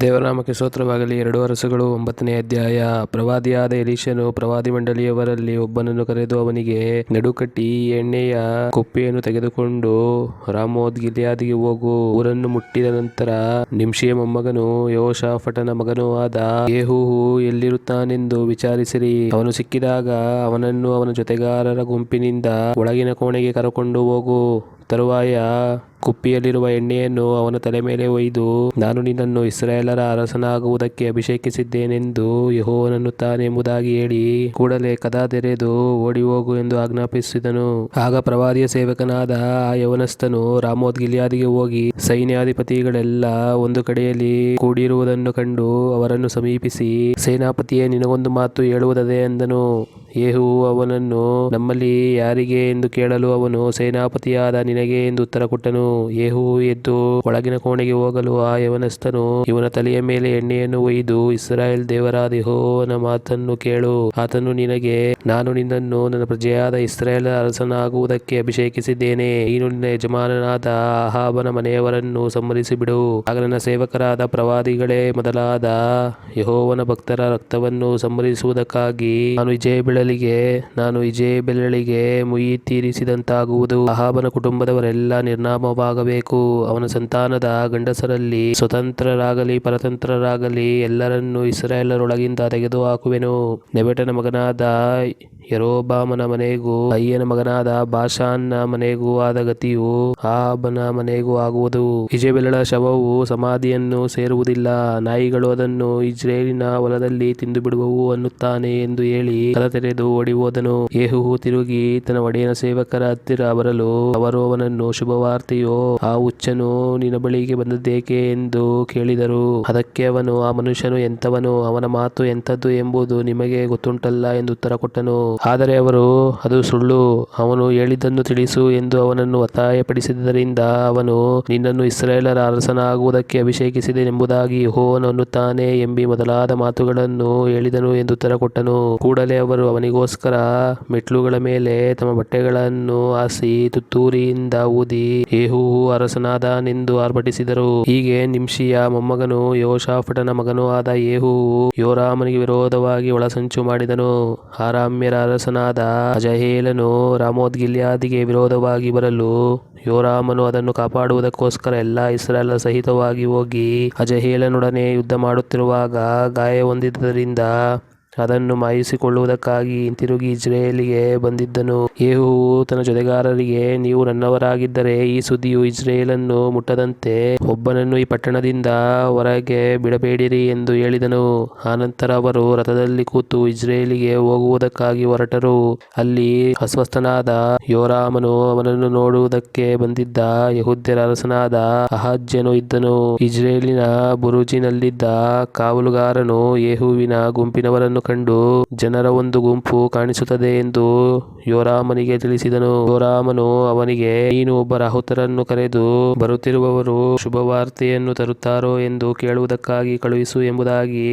ದೇವರಾಮಕ್ಕೆ ಸ್ತೋತ್ರವಾಗಲಿ. ಎರಡು ಅರಸುಗಳು, ಒಂಬತ್ತನೇ ಅಧ್ಯಾಯ. ಪ್ರವಾದಿಯಾದ ಎಲೀಶನು ಪ್ರವಾದಿ ಮಂಡಳಿಯವರಲ್ಲಿ ಒಬ್ಬನನ್ನು ಕರೆದು ಅವನಿಗೆ ನಡುಕಟ್ಟಿ ಎಣ್ಣೆಯ ಕುಪ್ಪೆಯನ್ನು ತೆಗೆದುಕೊಂಡು ರಾಮೋದ್ ಗಿಲಿಯಾದಿಗೆ ಹೋಗು. ಊರನ್ನು ಮುಟ್ಟಿದ ನಂತರ ನಿಮ್ಷಿಯ ಮೊಮ್ಮಗನು ಯೋಶಾಫಟನ ಮಗನೂ ಆದ ಯೇಹೂಹು ಎಲ್ಲಿರುತ್ತಾನೆಂದು ವಿಚಾರಿಸಿರಿ. ಅವನು ಸಿಕ್ಕಿದಾಗ ಅವನನ್ನು ಅವನ ಜೊತೆಗಾರರ ಗುಂಪಿನಿಂದ ಒಳಗಿನ ಕೋಣೆಗೆ ಕರಕೊಂಡು ಹೋಗು. ತರುವಾಯ ಕುಪ್ಪಿಯಲ್ಲಿರುವ ಎಣ್ಣೆಯನ್ನು ಅವನ ತಲೆ ಮೇಲೆ ಒಯ್ದು, ನಾನು ನಿನ್ನನ್ನು ಇಸ್ರಾಯೇಲರ ಅರಸನಾಗುವುದಕ್ಕೆ ಅಭಿಷೇಕಿಸಿದ್ದೇನೆಂದು ಯಹೋವನನ್ನು ಎಂಬುದಾಗಿ ಹೇಳಿ ಕೂಡಲೇ ಕದಾ ತೆರೆದು ಓಡಿ ಹೋಗು ಎಂದು ಆಜ್ಞಾಪಿಸಿದನು. ಆಗ ಪ್ರವಾದಿಯ ಸೇವಕನಾದ ಆ ಯವನಸ್ಥನು ರಾಮೋದ್ ಗಿಲಿಯಾದಿಗೆ ಹೋಗಿ ಸೈನ್ಯಾಧಿಪತಿಗಳೆಲ್ಲ ಒಂದು ಕಡೆಯಲ್ಲಿ ಕೂಡಿರುವುದನ್ನು ಕಂಡು ಅವರನ್ನು ಸಮೀಪಿಸಿ, ಸೇನಾಪತಿಯೇ, ನಿನಗೊಂದು ಮಾತು ಹೇಳುವುದದೆ ಎಂದನು ಯೇಹು ಅವನನ್ನು, ನಮ್ಮಲ್ಲಿ ಯಾರಿಗೆ ಎಂದು ಕೇಳಲು ಅವನು ಸೇನಾಪತಿಯಾದ ನಿನಗೆ ಎಂದು ಉತ್ತರ ಕೊಟ್ಟನು. ಯೇಹುವು ಎದ್ದು ಒಳಗಿನ ಕೋಣೆಗೆ ಹೋಗಲು ಆ ಯವನಸ್ಥನು ಇವನ ತಲೆಯ ಮೇಲೆ ಎಣ್ಣೆಯನ್ನು ಒಯ್ದು, ಇಸ್ರಾಯೇಲ್ ದೇವರಾದ ಯೆಹೋವನ ಮಾತನ್ನು ಕೇಳು. ಆತನು ನಿನಗೆ, ನಾನು ನಿನ್ನನ್ನು ನನ್ನ ಪ್ರಜೆಯಾದ ಇಸ್ರಾಯೇಲ್ ಅರಸನಾಗುವುದಕ್ಕೆ ಅಭಿಷೇಕಿಸಿದ್ದೇನೆ. ನೀನು ನಿನ್ನ ಯಜಮಾನನಾದ ಅಹಾಬನ ಮನೆಯವರನ್ನು ಸಮ್ಮರಿಸಿ ಬಿಡು ಆಗ ನನ್ನ ಸೇವಕರಾದ ಪ್ರವಾದಿಗಳೇ ಮೊದಲಾದ ಯೆಹೋವನ ಭಕ್ತರ ರಕ್ತವನ್ನು ಸಂಹರಿಸುವುದಕ್ಕಾಗಿ ನಾನು ಇಜೇಬೆಳಲಿಗೆ ನಾನು ಇಜೇಬೆಳಲಿಗೆ ಮುಯಿ ತೀರಿಸಿದಂತಾಗುವುದು. ಅಹಾಬನ ಕುಟುಂಬದವರೆಲ್ಲ ನಿರ್ನಾಮವಾಗಬೇಕು. ಅವನ ಸಂತಾನದ ಗಂಡಸರಲ್ಲಿ ಸ್ವತಂತ್ರರಾಗಲಿ, ಪರತಂತ್ರರಾಗಲಿ ಎಲ್ಲರನ್ನೂ ಇಸ್ರಾಯೇಲರೊಳಗಿಂದ ತೆಗೆದುಹಾಕುವೆನು. ನೆಬೆಟನ ಮಗನಾದ ಯರೋಬಾಮನ ಮನೆಗೂ, ಅಯ್ಯನ ಮಗನಾದ ಬಾಷಾನ್ನ ಮನೆಗೂ ಆದ ಗತಿಯು ಆಹಾಬನ ಮನೆಗೂ ಆಗುವುದು. ಇಜೆಬೆಲಳ ಶವವು ಸಮಾಧಿಯನ್ನು ಸೇರುವುದಿಲ್ಲ. ನಾಯಿಗಳು ಅದನ್ನು ಇಜ್ರೇಲಿನ ಹೊಲದಲ್ಲಿ ತಿಂದು ಬಿಡುವವು ಅನ್ನುತ್ತಾನೆ ಎಂದು ಹೇಳಿ ತೆರೆದು ಓಡಿ ಹೋದನು ಯೇಹುಹು ತಿರುಗಿ ತನ್ನ ಒಡೆಯನ ಸೇವಕರ ಹತ್ತಿರ ಬರಲು ಅವರು ಅವನನ್ನು ಶುಭವಾರ್ತೆಯೋ? ಆ ಹುಚ್ಚನು ನಿನ್ನ ಬಳಿಗೆ ಬಂದದ್ದೇಕೆ? ಎಂದು ಕೇಳಿದರು. ಅದಕ್ಕೆ ಅವನು, ಆ ಮನುಷ್ಯನು ಎಂತವನು ಅವನ ಮಾತು ಎಂಥದ್ದು ಎಂಬುದು ನಿಮಗೆ ಗೊತ್ತುಂಟಲ್ಲ? ಎಂದು ಉತ್ತರ ಕೊಟ್ಟನು. ಆದರೆ ಅವರು, ಅದು ಸುಳ್ಳು. ಅವನು ಹೇಳಿದ್ದನ್ನು ತಿಳಿಸು ಎಂದು ಅವನನ್ನು ಒತ್ತಾಯಪಡಿಸಿದ್ದರಿಂದ ಅವನು ನಿನ್ನನ್ನು ಇಸ್ರೇಲರ ಅರಸನಾಗುವುದಕ್ಕೆ ಅಭಿಷೇಕಿಸಿದೆನೆಂಬುದಾಗಿ ಹೋವನನ್ನು ತಾನೆ ಎಂಬಿ ಮೊದಲಾದ ಮಾತುಗಳನ್ನು ಹೇಳಿದನು ಎಂದು ಉತ್ತರ ಕೊಟ್ಟನು. ಕೂಡಲೇ ಅವರು ಅವನಿಗೋಸ್ಕರ ಮೆಟ್ಲುಗಳ ಮೇಲೆ ತಮ್ಮ ಬಟ್ಟೆಗಳನ್ನು ಹಾಸಿ ತುತ್ತೂರಿಯಿಂದ ಊದಿ ಯೇಹೂ ಅರಸನಾದನೆಂದು ಆರ್ಭಟಿಸಿದರು. ಹೀಗೆ ನಿಂಶಿಯ ಮೊಮ್ಮಗನು ಯೋಷಾಫಟನ ಮಗನೂ ಆದ ಏಹೂ ಯೋರಾಮನಿಗೆ ವಿರೋಧವಾಗಿ ಒಳಸಂಚು ಮಾಡಿದನು. ಆರಾಮ್ಯರ ಅರಸನಾದ ಅಜಹೇಲನು ರಾಮೋದ್ ಗಿಲ್ಯಾದಿಗೆ ವಿರೋಧವಾಗಿ ಬರಲು ಯೋರಾಮನು ಅದನ್ನು ಕಾಪಾಡುವುದಕ್ಕೋಸ್ಕರ ಎಲ್ಲ ಇಸ್ರಾಲ ಸಹಿತವಾಗಿ ಹೋಗಿ ಅಜಹೇಲನೊಡನೆ ಯುದ್ಧ ಮಾಡುತ್ತಿರುವಾಗ ಗಾಯ ಹೊಂದಿದ್ದರಿಂದ ಅದನ್ನು ಮಾಯಿಸಿಕೊಳ್ಳುವುದಕ್ಕಾಗಿ ಹಿಂತಿರುಗಿ ಇಜ್ರೇಲಿಗೆ ಬಂದಿದ್ದನು. ಯೇಹು ತನ್ನ ಜೊತೆಗಾರರಿಗೆ, ನೀವು ನನ್ನವರಾಗಿದ್ದರೆ ಈ ಸುದ್ದಿಯು ಇಜ್ರೇಲನ್ನು ಮುಟ್ಟದಂತೆ ಒಬ್ಬನನ್ನು ಈ ಪಟ್ಟಣದಿಂದ ಹೊರಗೆ ಬಿಡಬೇಡಿರಿ ಎಂದು ಹೇಳಿದನು. ಆನಂತರ ಅವರು ರಥದಲ್ಲಿ ಕೂತು ಇಜ್ರೇಲಿಗೆ ಹೋಗುವುದಕ್ಕಾಗಿ ಹೊರಟರು. ಅಲ್ಲಿ ಅಸ್ವಸ್ಥನಾದ ಯೋರಾಮನು ಅವನನ್ನು ನೋಡುವುದಕ್ಕೆ ಬಂದಿದ್ದ, ಯಹುದ್ಯರ ಅರಸನಾದ ಅಹಾಜ್ಯನು ಇದ್ದನು. ಇಜ್ರೇಲಿನ ಬುರುಜಿನಲ್ಲಿದ್ದ ಕಾವಲುಗಾರನು ಯೇಹುವಿನ ಗುಂಪಿನವರನ್ನು ಕಂಡು ಜನರ ಒಂದು ಗುಂಪು ಕಾಣಿಸುತ್ತದೆ ಎಂದು ಯೋರಾಮನಿಗೆ ತಿಳಿಸಿದನು. ಯೋರಾಮನು ಅವನಿಗೆ, ನೀನು ಒಬ್ಬ ರಾಹುತರನ್ನು ಕರೆದು ಬರುತ್ತಿರುವವರು ಶುಭವಾರ್ತೆಯನ್ನು ತರುತ್ತಾರೋ ಎಂದು ಕೇಳುವುದಕ್ಕಾಗಿ ಕಳುಹಿಸು ಎಂಬುದಾಗಿ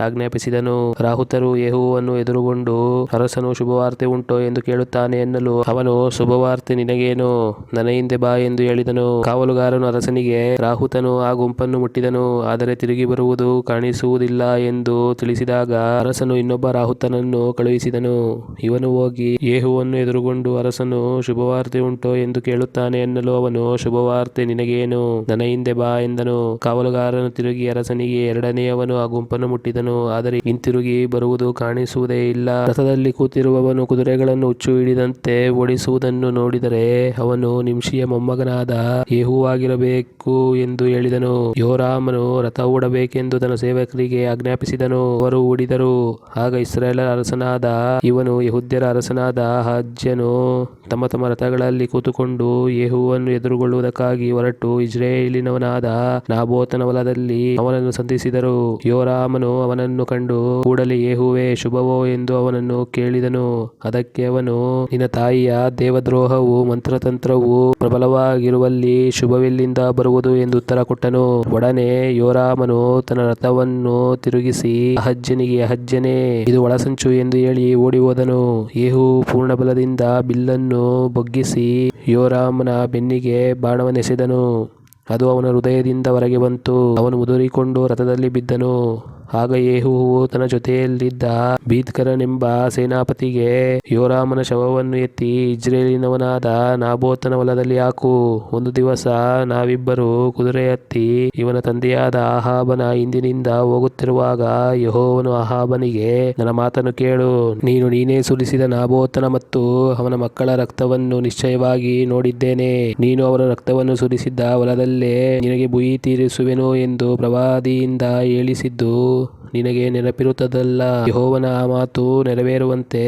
ಆಜ್ಞಾಪಿಸಿದನು. ರಾಹುತರು ಯೇಹುವನ್ನು ಎದುರುಗೊಂಡು, ಅರಸನು ಶುಭವಾರ್ತೆ ಉಂಟೋ ಎಂದು ಕೇಳುತ್ತಾನೆ ಎನ್ನಲು ಅವನು ಶುಭವಾರ್ತೆ ನಿನಗೇನು? ನನ್ನ ಹಿಂದೆ ಬಾ ಎಂದು ಹೇಳಿದನು. ಕಾವಲುಗಾರನು ಅರಸನಿಗೆ, ರಾಹುತನು ಆ ಗುಂಪನ್ನು ಮುಟ್ಟಿದನು, ಆದರೆ ತಿರುಗಿ ಬರುವುದು ಕಾಣಿಸುವುದಿಲ್ಲ ಎಂದು ತಿಳಿಸಿದಾಗ ಅರಸನು ಇನ್ನೊಬ್ಬ ರಾಹುತನನ್ನು ಕಳುಹಿಸಿದನು. ಇವನು ಹೋಗಿ ಯೇಹುವನ್ನು ಎದುರುಗೊಂಡು ಅರಸನು, ಶುಭವಾರ್ತೆ ಉಂಟೋ ಎಂದು ಕೇಳುತ್ತಾನೆ ಎನ್ನಲು ಅವನು, ಶುಭವಾರ್ತೆ ನಿನಗೇನು? ನನ್ನ ಹಿಂದೆ ಬಾ ಎಂದನು. ಕಾವಲುಗಾರನು ತಿರುಗಿ ಅರಸನಿಗೆ ಎರಡನೆಯವನು ಆ ಗುಂಪನ್ನು ಮುಟ್ಟಿದನು. ಆದರೆ ಹಿಂತಿರುಗಿ ಬರುವುದು ಕಾಣಿಸುವುದೇ ಇಲ್ಲ. ರಥದಲ್ಲಿ ಕೂತಿರುವವನು ಕುದುರೆಗಳನ್ನು ಉಚ್ಚು ಹಿಡಿದಂತೆ ಓಡಿಸುವುದನ್ನು ನೋಡಿದರೆ ಅವನು ನಿಂಶಿಯ ಮೊಮ್ಮಗನಾದ ಯೇಹುವಾಗಿರಬೇಕು ಎಂದು ಹೇಳಿದನು. ಯೋರಾಮನು ರಥ ಹೂಡಬೇಕೆಂದು ತನ್ನ ಸೇವಕರಿಗೆ ಆಜ್ಞಾಪಿಸಿದನು. ಅವರು ಹೂಡಿದರು ಆಗ ಇಸ್ರಾಯೇಲರ ಅರಸನಾದ ಇವನು, ಯಹುದ್ಯರ ಅರಸನಾದ ಹಜ್ಜನು ತಮ್ಮ ತಮ್ಮ ರಥಗಳಲ್ಲಿ ಕೂತುಕೊಂಡು ಯೇಹುವನ್ನು ಎದುರುಗೊಳ್ಳುವುದಕ್ಕಾಗಿ ಹೊರಟು ಇಸ್ರೇಲಿನವನಾದ ನಾಬೋತನ ಹೊಲದಲ್ಲಿ ಅವನನ್ನು ಸಂಧಿಸಿದರು. ಯೋರಾಮನು ಅವನನ್ನು ಕಂಡು, ಕೂಡಲೇ ಯೇಹುವೆ, ಶುಭವೋ ಎಂದು ಅವನನ್ನು ಕೇಳಿದನು. ಅದಕ್ಕೆ ಅವನು, ನಿನ್ನ ತಾಯಿಯ ದೇವದ್ರೋಹವು ಮಂತ್ರತಂತ್ರವು ಪ್ರಬಲವಾಗಿರುವಲ್ಲಿ ಶುಭವೆಲ್ಲಿಂದ ಬರುವುದು ಎಂದು ಉತ್ತರ ಕೊಟ್ಟನು. ಒಡನೆ ಯೋರಾಮನು ತನ್ನ ರಥವನ್ನು ತಿರುಗಿಸಿ ಅಹಜ್ಜನಿಗೆ ಅಹಜ್ಯನೇ ಇದು ಒಳಸಂಚು ಎಂದು ಹೇಳಿ ಓಡಿ ಹೋದನು. ಯೇಹು ಪೂರ್ಣ ಬಲದಿಂದ ಬಿಲ್ಲನ್ನು ಬೊಗ್ಗಿಸಿ ಯೋರಾಮನ ಬೆನ್ನಿಗೆ ಬಾಣವನ್ನೆಸೆದನು. ಅದು ಅವನ ಹೃದಯದಿಂದ ಹೊರಗೆ ಬಂತು. ಅವನು ಮುದುರಿಕೊಂಡು ರಥದಲ್ಲಿ ಬಿದ್ದನು. ಆಗ ಯೇಹುವು ತನ್ನ ಜೊತೆಯಲ್ಲಿದ್ದ ಬೀತ್ಕರನೆಂಬ ಸೇನಾಪತಿಗೆ, ಯೋರಾಮನ ಶವವನ್ನು ಎತ್ತಿ ಇಜ್ರೇಲಿನವನಾದ ನಾಬೋತನ ಹೊಲದಲ್ಲಿ ಹಾಕು. ಒಂದು ದಿವಸ ನಾವಿಬ್ಬರು ಕುದುರೆ ಹತ್ತಿ ಇವನ ತಂದೆಯಾದ ಆಹಾಬನ ಹಿಂದಿನಿಂದ ಹೋಗುತ್ತಿರುವಾಗ ಯಹೋವನು ಆಹಾಬನಿಗೆ ನನ್ನ ಮಾತನ್ನು ಕೇಳು. ನೀನು ನೀನೇ ಸುರಿಸಿದ ನಾಬೋತನ ಮತ್ತು ಅವನ ಮಕ್ಕಳ ರಕ್ತವನ್ನು ನಿಶ್ಚಯವಾಗಿ ನೋಡಿದ್ದೇನೆ. ನೀನು ಅವರ ರಕ್ತವನ್ನು ಸುರಿಸಿದ್ದ ಹೊಲದಲ್ಲೇ ನಿನಗೆ ಬುಯಿ ತೀರಿಸುವೆನು ಎಂದು ಪ್ರವಾದಿಯಿಂದ ಹೇಳಿಸಿದ್ದು. ನಿನಗೆ ನೆನಪಿರುತ್ತದಲ್ಲ? ಯೆಹೋವನ ಆ ಮಾತು ನೆರವೇರುವಂತೆ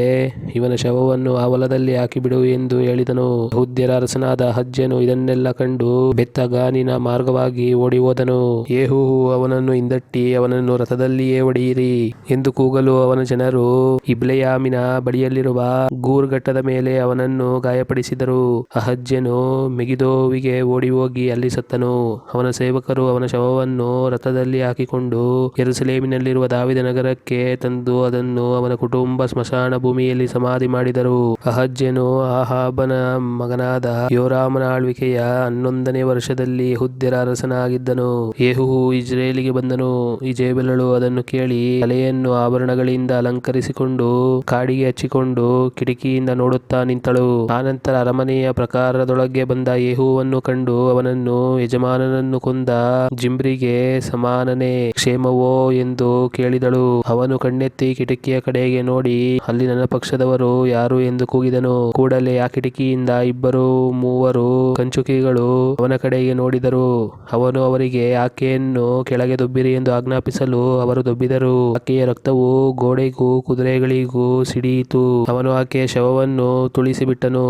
ಇವನ ಶವವನ್ನು ಆ ಹೊಲದಲ್ಲಿ ಹಾಕಿಬಿಡು ಎಂದು ಹೇಳಿದನು. ಯಹೂದ್ಯರ ಅರಸನಾದ ಹಜ್ಜನು ಇದನ್ನೆಲ್ಲ ಕಂಡು ಬೆತ್ತಗಾನಿನ ಮಾರ್ಗವಾಗಿ ಓಡಿ ಹೋದನು ಯೇಹೂ, ಅವನನ್ನು ಹಿಂದಟ್ಟಿ, ಅವನನ್ನು ರಥದಲ್ಲಿಯೇ ಹೊಡೆಯಿರಿ ಎಂದು ಕೂಗಲು ಅವನ ಜನರು ಇಬ್ಲೆಯಾಮಿನ ಬಳಿಯಲ್ಲಿರುವ ಗೂರ್ಘಟ್ಟದ ಮೇಲೆ ಅವನನ್ನು ಗಾಯಪಡಿಸಿದರು. ಅಹಜ್ಜನು ಮೆಗಿದೋವಿಗೆ ಓಡಿ ಹೋಗಿ ಅಲ್ಲಿ ಸತ್ತನು. ಅವನ ಸೇವಕರು ಅವನ ಶವವನ್ನು ರಥದಲ್ಲಿ ಹಾಕಿಕೊಂಡು ಯೆರೂಸಲೇಮಿನಲ್ಲಿರುವ ದಾವಿದ ನಗರಕ್ಕೆ ತಂದು ಅದನ್ನು ಅವನ ಕುಟುಂಬ ಸ್ಮಶಾನ ಭೂಮಿಯಲ್ಲಿ ಸಮಾಧಿ ಮಾಡಿದರು. ಅಹಜ್ಯನು ಆಹಾಬನ ಮಗನಾದ ಯೋರಾಮನ ಆಳ್ವಿಕೆಯ ಹನ್ನೊಂದನೇ ವರ್ಷದಲ್ಲಿ ಹುದ್ದೆರ ಅರಸನಾಗಿದ್ದನು. ಯೇಹುವು ಇಜ್ರೇಲಿಗೆ ಬಂದನು. ಇಜೇಬೆಲಳು ಅದನ್ನು ಕೇಳಿ ತಲೆಯನ್ನು ಆಭರಣಗಳಿಂದ ಅಲಂಕರಿಸಿಕೊಂಡು, ಕಾಡಿಗೆ ಹಚ್ಚಿಕೊಂಡು ಕಿಟಕಿಯಿಂದ ನೋಡುತ್ತಾ ನಿಂತಳು. ಆನಂತರ ಅರಮನೆಯ ಪ್ರಕಾರದೊಳಗೆ ಬಂದ ಯೇಹುವನ್ನು ಕಂಡು ಅವನನ್ನು ಯಜಮಾನನನ್ನು ಕೊಂದ ಜಿಂಬ್ರಿಗೆ ಸಮಾನನೇ. ಕ್ಷೇಮವೋ ಎಂದು ಕೇಳಿದಳು. ಅವನು ಕಣ್ಣೆತ್ತಿ ಕಿಟಕಿಯ ಕಡೆಗೆ ನೋಡಿ, ಅಲ್ಲಿ ನನ್ನ ಪಕ್ಷದವರು ಯಾರು ಎಂದು ಕೂಗಿದನು. ಕೂಡಲೇ ಆ ಕಿಟಕಿಯಿಂದ ಇಬ್ಬರು, ಮೂವರು ಕಂಚುಕಿಗಳು ಅವನ ಕಡೆಗೆ ನೋಡಿದರು. ಅವನು ಅವರಿಗೆ, ಆಕೆಯನ್ನು ಕೆಳಗೆ ದೊಬ್ಬಿರಿ ಎಂದು ಆಜ್ಞಾಪಿಸಲು ಅವರು ದೊಬ್ಬಿದರು. ಆಕೆಯ ರಕ್ತವು ಗೋಡೆಗೂ ಕುದುರೆಗಳಿಗೂ ಸಿಡಿಯಿತು. ಅವನು ಆಕೆಯ ಶವವನ್ನು ತುಳಿಸಿಬಿಟ್ಟನು.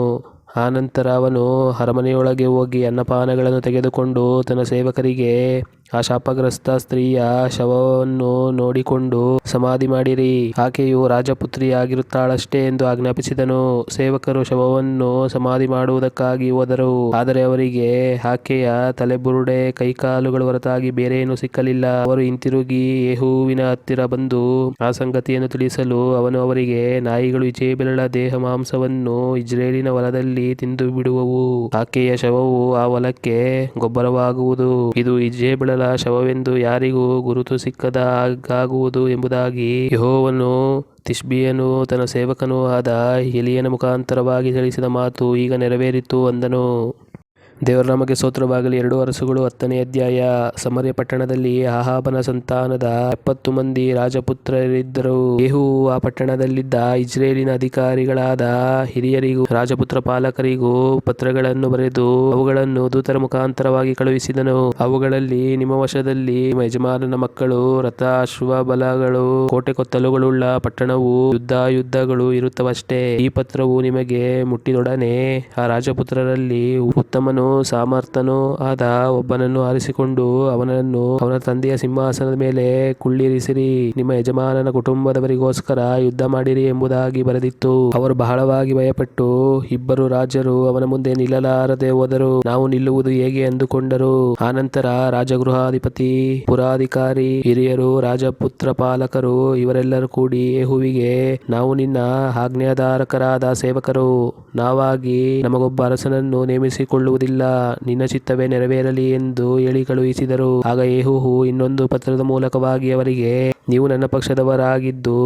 ಆನಂತರ ಅವನು ಅರಮನೆಯೊಳಗೆ ಹೋಗಿ ಅನ್ನಪಾನಗಳನ್ನು ತೆಗೆದುಕೊಂಡು ತನ್ನ ಸೇವಕರಿಗೆ ಆ ಶಾಪಗ್ರಸ್ತ ಸ್ತ್ರೀಯ ಶವವನ್ನು ನೋಡಿಕೊಂಡು ಸಮಾಧಿ ಮಾಡಿರಿ. ಆಕೆಯು ರಾಜಪುತ್ರಿಯಾಗಿರುತ್ತಾಳಷ್ಟೇ ಎಂದು ಆಜ್ಞಾಪಿಸಿದನು. ಸೇವಕರು ಶವವನ್ನು ಸಮಾಧಿ ಮಾಡುವುದಕ್ಕಾಗಿ ಹೋದರು. ಆದರೆ ಅವರಿಗೆ ಆಕೆಯ ತಲೆಬುರುಡೆ, ಕೈಕಾಲುಗಳು ಹೊರತಾಗಿ ಬೇರೇನೂ ಸಿಕ್ಕಲಿಲ್ಲ. ಅವರು ಹಿಂತಿರುಗಿ ಯೇಹುವಿನ ಹತ್ತಿರ ಬಂದು ಆ ಸಂಗತಿಯನ್ನು ತಿಳಿಸಲು ಅವನು ಅವರಿಗೆ, ನಾಯಿಗಳು ಇಜೇಬೆಲಳ ದೇಹ ಮಾಂಸವನ್ನು ಇಜ್ರೇಲಿನ ಹೊಲದಲ್ಲಿ ತಿಂದು ಬಿಡುವವು ಆಕೆಯ ಶವವು ಆ ಹೊಲಕ್ಕೆ ಗೊಬ್ಬರವಾಗುವುದು. ಇದು ಇಜೇಬೆಲಳ ಶವವೆಂದು ಯಾರಿಗೂ ಗುರುತು ಸಿಕ್ಕದಾಗುವುದು ಎಂಬುದಾಗಿ ಯೆಹೋವನು ತಿಷ್ಬಿಯನು ತನ್ನ ಸೇವಕನೂ ಆದ ಎಲಿಯನ ಮುಖಾಂತರವಾಗಿ ತಿಳಿಸಿದ ಮಾತು ಈಗ ನೆರವೇರಿತು ಅಂದನು. ದೇವರ ನಮಗೆ ಸ್ತೋತ್ರವಾಗಲಿ ಎರಡು ಅರಸುಗಳು, ಹತ್ತನೇ ಅಧ್ಯಾಯ, ಸಮರ್ಯ ಪಟ್ಟಣದಲ್ಲಿ ಆಹಾಬನ ಸಂತಾನದ ಎಪ್ಪತ್ತು ಮಂದಿ ರಾಜಪುತ್ರರಿದ್ದರು. ಯೇಹು ಆ ಪಟ್ಟಣದಲ್ಲಿದ್ದ ಇಸ್ರೇಲಿನ ಅಧಿಕಾರಿಗಳಾದ ಹಿರಿಯರಿಗೂ, ರಾಜಪುತ್ರ ಪಾಲಕರಿಗೂ ಪತ್ರಗಳನ್ನು ಬರೆದು ಅವುಗಳನ್ನು ದೂತರ ಮುಖಾಂತರವಾಗಿ ಕಳುಹಿಸಿದನು. ಅವುಗಳಲ್ಲಿ ನಿಮ್ಮ ವಶದಲ್ಲಿ ಯಜಮಾನನ ಮಕ್ಕಳು, ರಥ ಅಶ್ವ ಬಲಗಳು ಕೋಟೆ ಕೊತ್ತಲುಗಳುಳ್ಳ ಪಟ್ಟಣವು ಯುದ್ಧ ಯುದ್ಧಗಳು ಇರುತ್ತವಷ್ಟೇ. ಈ ಪತ್ರವು ನಿಮಗೆ ಮುಟ್ಟಿದೊಡನೆ ಆ ರಾಜಪುತ್ರರಲ್ಲಿ ಉತ್ತಮನು ಸಾಮರ್ಥನೂ ಆದ ಒಬ್ಬನನ್ನು ಆರಿಸಿಕೊಂಡು ಅವನನ್ನು ಅವನ ತಂದೆಯ ಸಿಂಹಾಸನದ ಮೇಲೆ ಕುಳ್ಳಿರಿಸಿರಿ. ನಿಮ್ಮ ಯಜಮಾನನ ಕುಟುಂಬದವರಿಗೋಸ್ಕರ ಯುದ್ಧ ಮಾಡಿರಿ ಎಂಬುದಾಗಿ ಬರೆದಿತ್ತು. ಅವರು ಬಹಳವಾಗಿ ಭಯಪಟ್ಟು ಇಬ್ಬರು ರಾಜರು ಅವನ ಮುಂದೆ ನಿಲ್ಲಲಾರದೆ ಹೋದರು. ನಾವು ನಿಲ್ಲುವುದು ಹೇಗೆ ಅಂದುಕೊಂಡರು? ಆನಂತರ ರಾಜಗೃಹಾಧಿಪತಿ, ಪುರಾಧಿಕಾರಿ, ಹಿರಿಯರು, ರಾಜಪುತ್ರ ಪಾಲಕರು ಇವರೆಲ್ಲರೂ ಕೂಡಿ ಯೇಹುವಿಗೆ, ನಾವು ನಿನ್ನ ಆಜ್ಞಾಧಾರಕರಾದ ಸೇವಕರು. ನಾವಾಗಿ ನಮಗೊಬ್ಬ ಅರಸನನ್ನು ನೇಮಿಸಿಕೊಳ್ಳುವುದಿಲ್ಲ. ನಿನ್ನ ಚಿತ್ತವೇ ನೆರವೇರಲಿ ಎಂದು ಹೇಳಿ ಕಳುಹಿಸಿದರು ಆಗ ಯೇಹುವು ಇನ್ನೊಂದು ಪತ್ರದ ಮೂಲಕವಾಗಿ ಅವರಿಗೆ ನೀವು ನನ್ನ ಪಕ್ಷದವರಾಗಿದ್ದು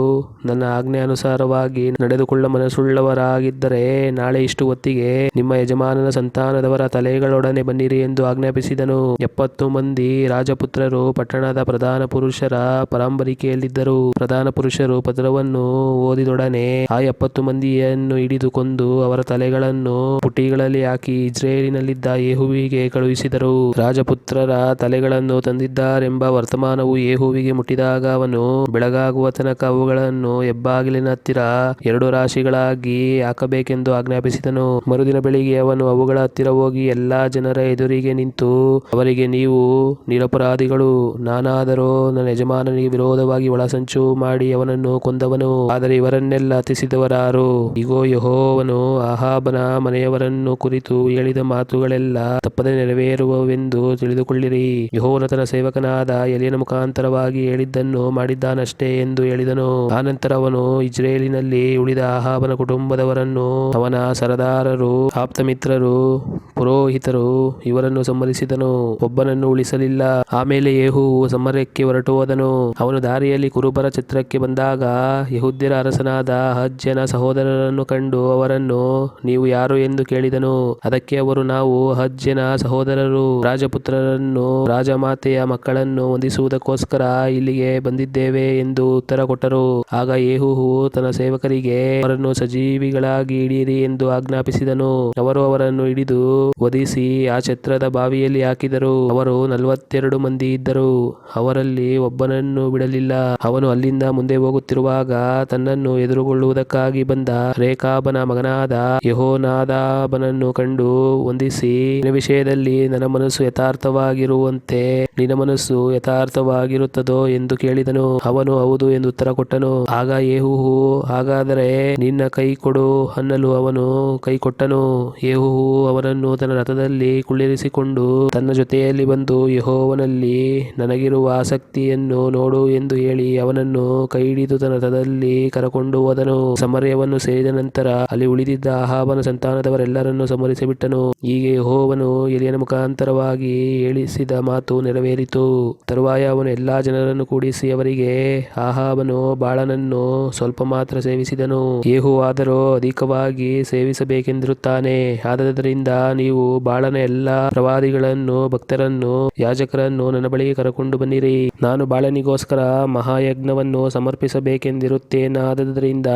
ನನ್ನ ಆಜ್ಞೆ ಅನುಸಾರವಾಗಿ ನಡೆದುಕೊಳ್ಳ ಮನಸ್ಸುಳ್ಳವರಾಗಿದ್ದರೆ ನಾಳೆ ಇಷ್ಟು ಹೊತ್ತಿಗೆ ನಿಮ್ಮ ಯಜಮಾನನ ಸಂತಾನದವರ ತಲೆಗಳೊಡನೆ ಬನ್ನಿರಿ ಎಂದು ಆಜ್ಞಾಪಿಸಿದನು. ಎಪ್ಪತ್ತು ಮಂದಿ ರಾಜಪುತ್ರರು ಪಟ್ಟಣದ ಪ್ರಧಾನ ಪುರುಷರ ಪರಾಂಬರಿಕೆಯಲ್ಲಿದ್ದರು. ಪ್ರಧಾನ ಪುರುಷರು ಪತ್ರವನ್ನು ಓದಿದೊಡನೆ ಆ ಎಪ್ಪತ್ತು ಮಂದಿಯನ್ನು ಹಿಡಿದುಕೊಂಡು ಅವರ ತಲೆಗಳನ್ನು ಪುಟಿಗಳಲ್ಲಿ ಹಾಕಿ ಇಜ್ರೇಲಿನಲ್ಲಿದ್ದ ಯೇಹುವಿಗೆ ಕಳುಹಿಸಿದರು. ರಾಜಪುತ್ರರ ತಲೆಗಳನ್ನು ತಂದಿದ್ದಾರೆಂಬ ವರ್ತಮಾನವು ಯೇಹುವಿಗೆ ಮುಟ್ಟಿದಾಗ ಅವನು ಬೆಳಗಾಗುವ ತನಕ ಅವುಗಳನ್ನು ಹೆಬ್ಬಾಗಿಲಿನ ಹತ್ತಿರ ಎರಡು ರಾಶಿಗಳಾಗಿ ಹಾಕಬೇಕೆಂದು ಆಜ್ಞಾಪಿಸಿದನು. ಮರುದಿನ ಬೆಳಿಗ್ಗೆ ಅವನು ಅವುಗಳ ಹತ್ತಿರ ಹೋಗಿ ಎಲ್ಲಾ ಜನರ ಎದುರಿಗೆ ನಿಂತು, ಅವರಿಗೆ ನೀವು ನಿರಪರಾಧಿಗಳು, ನಾನಾದರೂ ನನ್ನ ಯಜಮಾನನಿಗೆ ವಿರೋಧವಾಗಿ ಒಳಸಂಚು ಮಾಡಿ ಅವನನ್ನು ಕೊಂದವನು. ಆದರೆ ಇವರನ್ನೆಲ್ಲ ಹತಿಸಿದವರಾರು ಇಗೋ ಯಹೋವನು ಆಹಾಬನ ಮನೆಯವರನ್ನು ಕುರಿತು ಹೇಳಿದ ಮಾತುಗಳೆಲ್ಲ ತಪ್ಪದೆ ನೆರವೇರುವವೆಂದು ತಿಳಿದುಕೊಳ್ಳಿರಿ. ಯಹೋವನ ಸೇವಕನಾದ ಎಲಿಯನ ಮುಖಾಂತರವಾಗಿ ಹೇಳಿದ್ದನ್ನು ಮಾಡಿದ್ದಾನಷ್ಟೇ ಎಂದು ಹೇಳಿದನು. ಆನಂತರ ಅವನು ಇಜ್ರೇಲಿನಲ್ಲಿ ಉಳಿದ ಅಹಾಬನ ಕುಟುಂಬದವರನ್ನು ಅವನ ಸರದಾರರು, ಆಪ್ತಮಿತ್ರರು, ಪುರೋಹಿತರು ಇವರನ್ನು ಸಂಹರಿಸಿದನು. ಒಬ್ಬನನ್ನು ಉಳಿಸಲಿಲ್ಲ. ಆಮೇಲೆ ಯೇಹುವು ಸಮರಕ್ಕೆ ಹೊರಟು ಹೋದನು. ಅವನು ದಾರಿಯಲ್ಲಿ ಕುರುಬರ ಚಿತ್ರಕ್ಕೆ ಬಂದಾಗ ಯಹುದ್ಯರ ಅರಸನಾದ ಹಜ್ಜನ ಸಹೋದರರನ್ನು ಕಂಡು ಅವರನ್ನು ನೀವು ಯಾರು ಎಂದು ಕೇಳಿದನು. ಅದಕ್ಕೆ ಅವರು, ನಾವು ಹಜ್ಜನ ಸಹೋದರರು, ರಾಜಪುತ್ರರನ್ನು, ರಾಜಮಾತೆಯ ಮಕ್ಕಳನ್ನು ಹೊಂದಿಸುವುದಕ್ಕೋಸ್ಕರ ಇಲ್ಲಿಗೆ ಬಂದಿದ್ದೇವೆ. ಎಂದು ಉತ್ತರ ಕೊಟ್ಟರು. ಆಗ ಯೇಹುವು ತನ್ನ ಸೇವಕರಿಗೆ, ಅವರನ್ನು ಸಜೀವಿಗಳಾಗಿ ಹಿಡಿಯಿರಿ ಎಂದು ಆಜ್ಞಾಪಿಸಿದನು. ಅವರು ಅವರನ್ನು ಹಿಡಿದು ವಧಿಸಿ ಆ ಛತ್ರದ ಬಾವಿಯಲ್ಲಿ ಹಾಕಿದರು. ಅವರು ನಲವತ್ತೆರಡು ಮಂದಿ ಇದ್ದರು. ಅವರಲ್ಲಿ ಒಬ್ಬನನ್ನು ಬಿಡಲಿಲ್ಲ. ಅವನು ಅಲ್ಲಿಂದ ಮುಂದೆ ಹೋಗುತ್ತಿರುವಾಗ ತನ್ನನ್ನು ಎದುರುಗೊಳ್ಳುವುದಕ್ಕಾಗಿ ಬಂದ ರೇಖಾಬನ ಮಗನಾದ ಯಹೋನಾದಾಬನನ್ನು ಕಂಡು ವಂದಿಸಿ, ನಿನ್ನ ವಿಷಯದಲ್ಲಿ ನನ್ನ ಮನಸ್ಸು ಯಥಾರ್ಥವಾಗಿರುವಂತೆ, ನಿನ್ನ ಮನಸ್ಸು ಯಥಾರ್ಥವಾಗಿರುತ್ತದೋ? ಎಂದು ಕೇಳಿದನು ಅವನು ಹೌದು ಎಂದು ಉತ್ತರ ಕೊಟ್ಟನು. ಆಗ ಏಹುಹು ಹಾಗಾದರೆ ನಿನ್ನ ಕೈ ಕೊಡು ಅನ್ನಲು ಅವನು ಕೈ ಕೊಟ್ಟನು. ಏಹುಹು ಅವನನ್ನು ತನ್ನ ರಥದಲ್ಲಿ ಕುಳ್ಳಿರಿಸಿಕೊಂಡು ತನ್ನ ಜೊತೆಯಲ್ಲಿ ಬಂದು ಯಹೋವನಲ್ಲಿ, ನನಗಿರುವ ಆಸಕ್ತಿಯನ್ನು ನೋಡು ಎಂದು ಹೇಳಿ ಅವನನ್ನು ಕೈ ಹಿಡಿದು ತನ್ನ ರಥದಲ್ಲಿ ಕರಕೊಂಡು ಹೋದನು. ಸಮರ್ಯವನ್ನು ಸೇರಿದ ನಂತರ ಅಲ್ಲಿ ಉಳಿದಿದ್ದ ಅಹಾಬನ ಸಂತಾನದವರೆಲ್ಲರನ್ನು ಸಮರಿಸಿಬಿಟ್ಟನು ಹೀಗೆ ಯಹೋವನು ಎಲಿಯನ ಮುಖಾಂತರವಾಗಿ ಹೇಳಿಸಿದ ಮಾತು ನೆರವೇರಿತು. ತರುವಾಯ ಅವನು ಎಲ್ಲಾ ಜನರನ್ನು ಕೂಡಿಸಿ ಅವರಿಗೆ ಆಹಾಬನು ಬಾಳನನ್ನು ಸ್ವಲ್ಪ ಮಾತ್ರ ಸೇವಿಸಿದನು. ಯೇಹುವಾದರೂ ಅಧಿಕವಾಗಿ ಸೇವಿಸಬೇಕೆಂದಿರುತ್ತಾನೆ. ಆದ್ದರಿಂದ ನೀವು ಬಾಳನ ಎಲ್ಲಾ ಪ್ರವಾದಿಗಳನ್ನು ಭಕ್ತರನ್ನು ಯಾಜಕರನ್ನು ನನ್ನ ಬಳಿಗೆ ಕರಕೊಂಡು ಬನ್ನಿರಿ. ನಾನು ಬಾಳನಿಗೋಸ್ಕರ ಮಹಾಯಜ್ಞವನ್ನು ಸಮರ್ಪಿಸಬೇಕೆಂದಿರುತ್ತೇನಾದ್ದರಿಂದ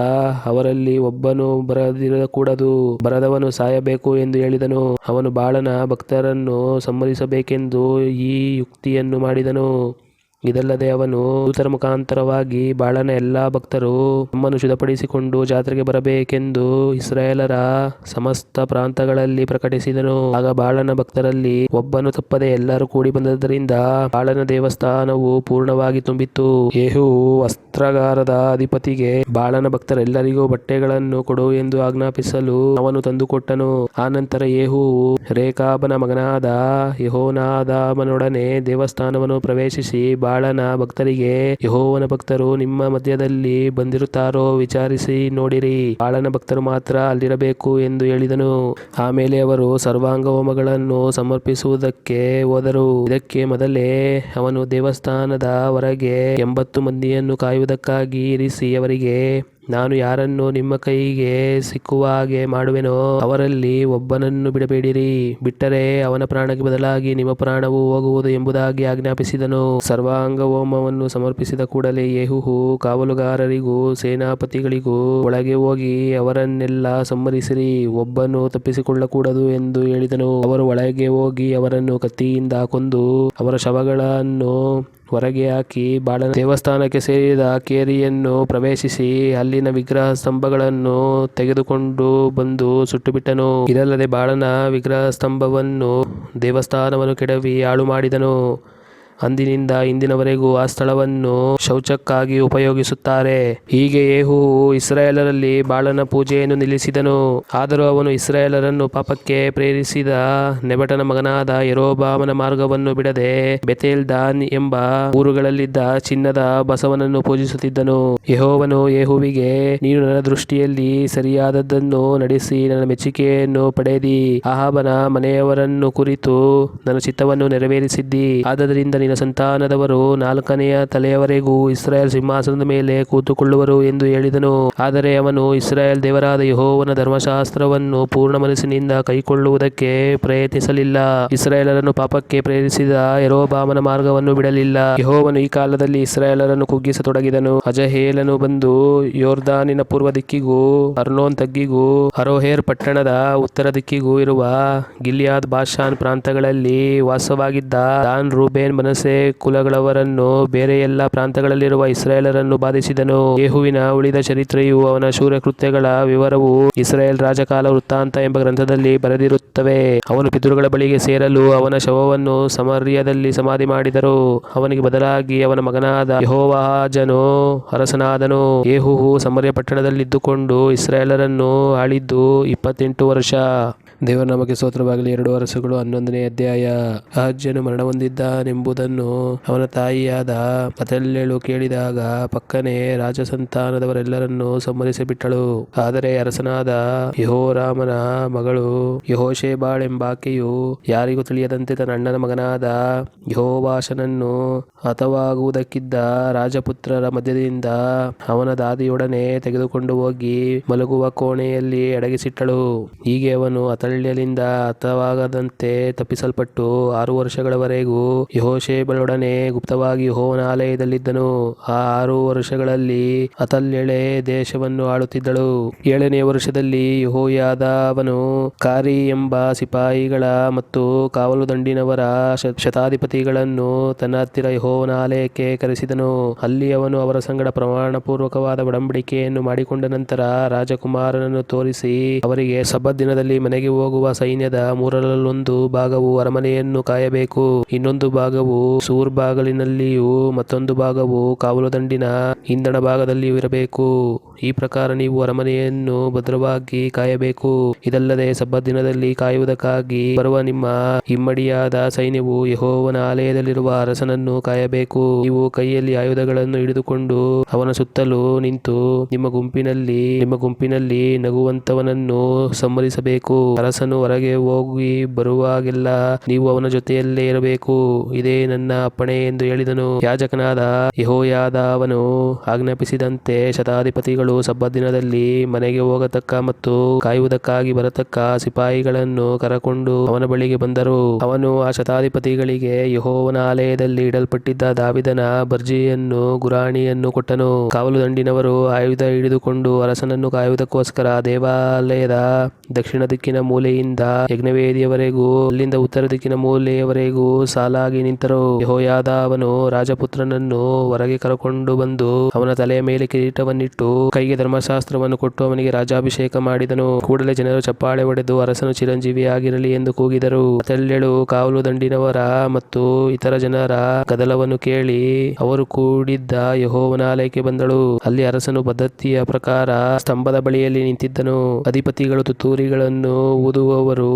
ಅವರಲ್ಲಿ ಒಬ್ಬನು ಬರದಿರಕೂಡದು. ಬರದವನು ಸಾಯಬೇಕು ಎಂದು ಹೇಳಿದನು. ಅವನು ಬಾಳನ ಭಕ್ತರನ್ನು ಸಂಹರಿಸಬೇಕೆಂದು ಈ ಯುಕ್ತಿಯನ್ನು ಮಾಡಿದನು. ಇದಲ್ಲದೆ ಅವನು ದೂತರ ಮುಖಾಂತರವಾಗಿ ಬಾಳನ ಎಲ್ಲಾ ಭಕ್ತರು ತಮ್ಮನ್ನು ಶುದ್ಧಪಡಿಸಿಕೊಂಡು ಜಾತ್ರೆಗೆ ಬರಬೇಕೆಂದು ಇಸ್ರಾಯೇಲರ ಸಮಸ್ತ ಪ್ರಾಂತಗಳಲ್ಲಿ ಪ್ರಕಟಿಸಿದನು. ಆಗ ಬಾಳನ ಭಕ್ತರಲ್ಲಿ ಒಬ್ಬನು ತಪ್ಪದೆ ಎಲ್ಲರೂ ಕೂಡಿ ಬಂದದ್ದರಿಂದ ಬಾಳನ ದೇವಸ್ಥಾನವು ಪೂರ್ಣವಾಗಿ ತುಂಬಿತ್ತು. ಯೇಹು ವಸ್ತ್ರಗಾರದ ಅಧಿಪತಿಗೆ, ಬಾಳನ ಭಕ್ತರೆಲ್ಲರಿಗೂ ಬಟ್ಟೆಗಳನ್ನು ಕೊಡು ಎಂದು ಆಜ್ಞಾಪಿಸಲು ಅವನು ತಂದುಕೊಟ್ಟನು. ಆನಂತರ ಯೇಹು ರೇಖಾಬನ ಮಗನಾದ ಯಹೋನಾದಾಮನೊಡನೆ ದೇವಸ್ಥಾನವನ್ನು ಪ್ರವೇಶಿಸಿ ಬಾಳನ ಭಕ್ತರಿಗೆ ಯಹೋವನ ಭಕ್ತರು ನಿಮ್ಮ ಮಧ್ಯದಲ್ಲಿ ಬಂದಿರುತ್ತಾರೋ ವಿಚಾರಿಸಿ ನೋಡಿರಿ. ಬಾಳನ ಭಕ್ತರು ಮಾತ್ರ ಅಲ್ಲಿರಬೇಕು ಎಂದು ಹೇಳಿದನು. ಆಮೇಲೆ ಅವರು ಸರ್ವಾಂಗ ಹೋಮಗಳನ್ನು ಸಮರ್ಪಿಸುವುದಕ್ಕೆ ಹೋದರು. ಇದಕ್ಕೆ ಮೊದಲೇ ಅವನು ದೇವಸ್ಥಾನದ ಹೊರಗೆ ಎಂಬತ್ತು ಮಂದಿಯನ್ನು ಕಾಯುವುದಕ್ಕಾಗಿ ಇರಿಸಿ ಅವರಿಗೆ ನಾನು ಯಾರನ್ನು ನಿಮ್ಮ ಕೈಗೆ ಸಿಕ್ಕುವ ಹಾಗೆ ಮಾಡುವೆನೋ, ಅವರಲ್ಲಿ ಒಬ್ಬನನ್ನು ಬಿಡಬೇಡಿರಿ. ಬಿಟ್ಟರೆ ಅವನ ಪ್ರಾಣಕ್ಕೆ ಬದಲಾಗಿ ನಿಮ್ಮ ಪ್ರಾಣವು ಹೋಗುವುದು ಎಂಬುದಾಗಿ ಆಜ್ಞಾಪಿಸಿದನು. ಸರ್ವಾಂಗ ಹೋಮವನ್ನು ಸಮರ್ಪಿಸಿದ ಕೂಡಲೇ ಯೇಹುಹು ಕಾವಲುಗಾರರಿಗೂ, ಸೇನಾಪತಿಗಳಿಗೂ ಒಳಗೆ ಹೋಗಿ ಅವರನ್ನೆಲ್ಲ ಸಂಹರಿಸಿರಿ. ಒಬ್ಬನು ತಪ್ಪಿಸಿಕೊಳ್ಳಕೂಡದು ಎಂದು ಹೇಳಿದನು. ಅವರು ಒಳಗೆ ಹೋಗಿ ಅವರನ್ನು ಕತ್ತಿಯಿಂದ ಕೊಂದು ಅವರ ಶವಗಳನ್ನು ಹೊರಗೆ ಹಾಕಿ ಬಾಳನ ದೇವಸ್ಥಾನಕ್ಕೆ ಸೇರಿದ ಕೇರಿಯನ್ನು ಪ್ರವೇಶಿಸಿ ಅಲ್ಲಿನ ವಿಗ್ರಹ ಸ್ತಂಭಗಳನ್ನು ತೆಗೆದುಕೊಂಡು ಬಂದು ಸುಟ್ಟುಬಿಟ್ಟನು. ಇದಲ್ಲದೆ ಬಾಳನ ವಿಗ್ರಹ ಸ್ತಂಭವನ್ನು ದೇವಸ್ಥಾನವನ್ನು ಕೆಡವಿ ಹಾಳು ಮಾಡಿದನು ಅಂದಿನಿಂದ ಇಂದಿನವರೆಗೂ ಆ ಸ್ಥಳವನ್ನು ಶೌಚಕ್ಕಾಗಿ ಉಪಯೋಗಿಸುತ್ತಾರೆ. ಹೀಗೆ ಯೇಹುವು ಇಸ್ರಾಯೇಲರಲ್ಲಿ ಬಾಳನ ಪೂಜೆಯನ್ನು ನಿಲ್ಲಿಸಿದನು. ಆದರೂ ಅವನು ಇಸ್ರಾಯೇಲರನ್ನು ಪಾಪಕ್ಕೆ ಪ್ರೇರಿಸಿದ ನೆಬಟನ ಮಗನಾದ ಯರೋಬಾಮನ ಮಾರ್ಗವನ್ನು ಬಿಡದೆ ಬೆತೇಲ್ ದಾನ್ ಎಂಬ ಊರುಗಳಲ್ಲಿದ್ದ ಚಿನ್ನದ ಬಸವನನ್ನು ಪೂಜಿಸುತ್ತಿದ್ದನು. ಯಹೋವನು ಯೇಹುವಿಗೆ, ನೀನು ನನ್ನ ದೃಷ್ಟಿಯಲ್ಲಿ ಸರಿಯಾದದ್ದನ್ನು ನಡೆಸಿ ನನ್ನ ಮೆಚ್ಚುಗೆಯನ್ನು ಪಡೆದಿ. ಅಹಾಬನ ಮನೆಯವರನ್ನು ಕುರಿತು ನನ್ನ ಚಿತ್ತವನ್ನು ನೆರವೇರಿಸಿದ್ದಿ. ಆದದರಿಂದ ನಿನ್ನ ಸಂತಾನದವರು ನಾಲ್ಕನೆಯ ತಲೆಯವರೆಗೂ ಇಸ್ರಾಯೇಲ್ ಸಿಂಹಾಸನದ ಮೇಲೆ ಕೂತುಕೊಳ್ಳುವರು ಎಂದು ಹೇಳಿದನು. ಆದರೆ ಅವನು ಇಸ್ರಾಯೇಲ್ ದೇವರಾದ ಯಹೋವನ ಧರ್ಮಶಾಸ್ತ್ರವನ್ನು ಪೂರ್ಣ ಮನಸ್ಸಿನಿಂದ ಕೈಕೊಳ್ಳುವುದಕ್ಕೆ ಪ್ರಯತ್ನಿಸಲಿಲ್ಲ. ಇಸ್ರಾಯೇಲರನ್ನು ಪಾಪಕ್ಕೆ ಪ್ರೇರಿಸಿದ ಯರೋಬಾಮನ ಮಾರ್ಗವನ್ನು ಬಿಡಲಿಲ್ಲ. ಯಹೋವನು ಈ ಕಾಲದಲ್ಲಿ ಇಸ್ರಾಯೇಲರನ್ನು ಕುಗ್ಗಿಸತೊಡಗಿದನು. ಅಜಹೇಲನು ಬಂದು ಯೋರ್ದಾನಿನ ಪೂರ್ವ ದಿಕ್ಕಿಗೂ, ಅರ್ನೋನ್ ತಗ್ಗಿಗೂ, ಅರೋಹೇರ್ ಪಟ್ಟಣದ ಉತ್ತರ ದಿಕ್ಕಿಗೂ ಇರುವ ಗಿಲಿಯಾದ್ ಬಾಷಾನ್ ಪ್ರಾಂತಗಳಲ್ಲಿ ವಾಸವಾಗಿದ್ದ ದಾನ್ ರೂಬೇನ್ ಮನಸೆ ಕುಲಗಳವರನ್ನು ಬೇರೆ ಎಲ್ಲ ಪ್ರಾಂತಗಳಲ್ಲಿರುವ ಇಸ್ರಾಯೇಲರನ್ನು ಬಾಧಿಸಿದನು. ಯೇಹುವಿನ ಉಳಿದ ಚರಿತ್ರೆಯು ಅವನ ಶೂರಕೃತ್ಯಗಳ ವಿವರವು ಇಸ್ರಾಯೇಲ್ ರಾಜಕಾಲ ವೃತ್ತಾಂತ ಎಂಬ ಗ್ರಂಥದಲ್ಲಿ ಬರೆದಿರುತ್ತವೆ. ಅವನು ಪಿತೃಗಳ ಬಳಿಗೆ ಸೇರಲು ಅವನ ಶವವನ್ನು ಸಮರ್ಯದಲ್ಲಿ ಸಮಾಧಿ ಮಾಡಿದರು. ಅವನಿಗೆ ಬದಲಾಗಿ ಅವನ ಮಗನಾದ ಯಹೋವಾಜನು ಅರಸನಾದನು. ಯೇಹುಹು ಸಮರ್ಯ ಪಟ್ಟಣದಲ್ಲಿದ್ದುಕೊಂಡು ಇಸ್ರಾಯೇಲರನ್ನು ಆಳಿದ್ದು ಇಪ್ಪತ್ತೆಂಟು ವರ್ಷ. ದೇವರ ನಮಗೆ ಸ್ತೋತ್ರವಾಗಲಿ. ಎರಡು ವರ್ಷಗಳು ಹನ್ನೊಂದನೇ ಅಧ್ಯಾಯ ಅಜ್ಜನು ಮರಣ ಹೊಂದಿದ್ದಾನೆಂಬುದನ್ನು ಅವನ ತಾಯಿಯಾದ ಪತಲ್ಲೆಳು ಕೇಳಿದಾಗ ಪಕ್ಕನೆ ರಾಜಸಂತಾನದವರೆಲ್ಲರನ್ನು ಸಮ್ಮತಿಸಿಬಿಟ್ಟಳು ಆದರೆ ಅರಸನಾದ ಯಹೋರಾಮನ ಮಗಳು ಯಹೋಶೇಬಾಳೆಂಬಾಕೆಯು ಯಾರಿಗೂ ತಿಳಿಯದಂತೆ ತನ್ನ ಅಣ್ಣನ ಮಗನಾದ ಯಹೋವಾಶನನ್ನು ಹತವಾಗುವುದಕ್ಕಿದ್ದ ರಾಜಪುತ್ರರ ಮಧ್ಯದಿಂದ ಅವನ ದಾದಿಯೊಡನೆ ತೆಗೆದುಕೊಂಡು ಹೋಗಿ ಮಲಗುವ ಕೋಣೆಯಲ್ಲಿ ಅಡಗಿಸಿಟ್ಟಳು. ಹೀಗೆ ಅವನು ಅತಲ್ಯಲಿಂದ ಹತವಾಗದಂತೆ ತಪ್ಪಿಸಲ್ಪಟ್ಟು ಆರು ವರ್ಷಗಳವರೆಗೂ ಯಹೋಶೇಬಳೊಡನೆ ಗುಪ್ತವಾಗಿ ಯಹೋವನ ಆಲಯದಲ್ಲಿದ್ದನು. ಆ ಆರು ವರ್ಷಗಳಲ್ಲಿ ಅತಲ್ಯಳೆ ದೇಶವನ್ನು ಆಳುತ್ತಿದ್ದಳು. ಏಳನೆಯ ವರ್ಷದಲ್ಲಿ ಯಹೋಯಾದವನು ಕಾರಿ ಎಂಬ ಸಿಪಾಯಿಗಳ ಮತ್ತು ಕಾವಲು ದಂಡಿನವರ ಶತಾಧಿಪತಿಗಳನ್ನು ತನ್ನ ಹತ್ತಿರ ಯಹೋವನ ಆಲಯಕ್ಕೆ ಕರೆಸಿದನು. ಅಲ್ಲಿ ಅವನು ಅವರ ಸಂಗಡ ಪ್ರಮಾಣಪೂರ್ವಕವಾದ ಒಡಂಬಡಿಕೆಯನ್ನು ಮಾಡಿಕೊಂಡ ನಂತರ ರಾಜಕುಮಾರನನ್ನು ತೋರಿಸಿ ಅವರಿಗೆ ಸಬ್ಬತ್ ದಿನದಲ್ಲಿ ಮನೆಗೆ ಹೋಗುವ ಸೈನ್ಯದ ಮೂರರಲ್ಲೊಂದು ಭಾಗವು ಅರಮನೆಯನ್ನು ಕಾಯಬೇಕು. ಇನ್ನೊಂದು ಭಾಗವು ಸೂರ್ ಬಾಗಲಿನಲ್ಲಿಯೂ ಮತ್ತೊಂದು ಭಾಗವು ಕಾವಲು ದಂಡಿನ ಇಂಧನ ಭಾಗದಲ್ಲಿಯೂ ಇರಬೇಕು. ಈ ಪ್ರಕಾರ ನೀವು ಅರಮನೆಯನ್ನು ಭದ್ರವಾಗಿ ಕಾಯಬೇಕು. ಇದಲ್ಲದೆ ಸಬ್ಬತ್ ದಿನದಲ್ಲಿ ಕಾಯುವುದಕ್ಕಾಗಿ ಬರುವ ನಿಮ್ಮ ಇಮ್ಮಡಿಯಾದ ಸೈನ್ಯವು ಯಹೋವನ ಆಲಯದಲ್ಲಿರುವ ಅರಸನನ್ನು ಕಾಯಬೇಕು. ನೀವು ಕೈಯಲ್ಲಿ ಆಯುಧಗಳನ್ನು ಹಿಡಿದುಕೊಂಡು ಅವನ ಸುತ್ತಲೂ ನಿಂತು ನಿಮ್ಮ ಗುಂಪಿನಲ್ಲಿ ನಿಮ್ಮ ಗುಂಪಿನಲ್ಲಿ ನಗುವಂತವನನ್ನು ಸಮ್ಮತಿಸಬೇಕು ಅರಸನು ಹೊರಗೆ ಹೋಗಿ ಬರುವಾಗೆಲ್ಲ. ನೀವು ಅವನ ಜೊತೆಯಲ್ಲೇ ಇರಬೇಕು. ಇದೇ ನನ್ನ ಅಪ್ಪಣೆ ಎಂದು ಹೇಳಿದನು. ಯಾಜಕನಾದ ಯಹೋಯಾದ ಅವನು ಆಜ್ಞಾಪಿಸಿದಂತೆ ಶತಾಧಿಪತಿಗಳು ಸಬ್ಬತ್ ದಿನದಲ್ಲಿ ಮನೆಗೆ ಹೋಗತಕ್ಕ ಮತ್ತು ಕಾಯುವುದಕ್ಕಾಗಿ ಬರತಕ್ಕ ಸಿಪಾಯಿಗಳನ್ನು ಕರಕೊಂಡು ಅವನ ಬಳಿಗೆ ಬಂದರು. ಅವನು ಆ ಶತಾಧಿಪತಿಗಳಿಗೆ ಯಹೋವನ ಆಲಯದಲ್ಲಿ ಇಡಲ್ಪಟ್ಟಿದ್ದ ದಾವಿದನ ಬರ್ಜಿಯನ್ನು, ಗುರಾಣಿಯನ್ನು ಕೊಟ್ಟನು. ಕಾವಲು ದಂಡಿನವರು ಆಯುಧ ಹಿಡಿದುಕೊಂಡು ಅರಸನನ್ನು ಕಾಯುವುದಕ್ಕೋಸ್ಕರ ದೇವಾಲಯದ ದಕ್ಷಿಣ ದಿಕ್ಕಿನ ಮೂಲೆಯಿಂದ ಯಜ್ಞವೇದಿಯವರೆಗೂ, ಅಲ್ಲಿಂದ ಉತ್ತರ ದಿಕ್ಕಿನ ಮೂಲೆಯವರೆಗೂ ಸಾಲಾಗಿ ನಿಂತರು. ಯಹೋಯಾದ ಅವನು ರಾಜಪುತ್ರನನ್ನು ಹೊರಗೆ ಕರಕೊಂಡು ಬಂದು ಅವನ ತಲೆಯ ಮೇಲೆ ಕಿರೀಟವನ್ನಿಟ್ಟು ಕೈಗೆ ಧರ್ಮಶಾಸ್ತ್ರವನ್ನು ಕೊಟ್ಟು ಅವನಿಗೆ ರಾಜಾಭಿಷೇಕ ಮಾಡಿದನು. ಕೂಡಲೇ ಜನರು ಚಪ್ಪಾಳೆ ಒಡೆದು ಅರಸನು ಚಿರಂಜೀವಿಯಾಗಿರಲಿ ಎಂದು ಕೂಗಿದರು. ತಲ್ಲೆಳು ಕಾವಲು ದಂಡಿನವರ ಮತ್ತು ಇತರ ಜನರ ಗದಲವನ್ನು ಕೇಳಿ ಅವರು ಕೂಡಿದ್ದ ಯಹೋವನ ಆಲಯಕ್ಕೆ ಬಂದಳು. ಅಲ್ಲಿ ಅರಸನು ಪದ್ಧತಿಯ ಪ್ರಕಾರ ಸ್ತಂಭದ ಬಳಿಯಲ್ಲಿ ನಿಂತಿದ್ದನು. ಅಧಿಪತಿಗಳು ತುತ್ತೂರಿಗಳನ್ನು ಊದುವವರು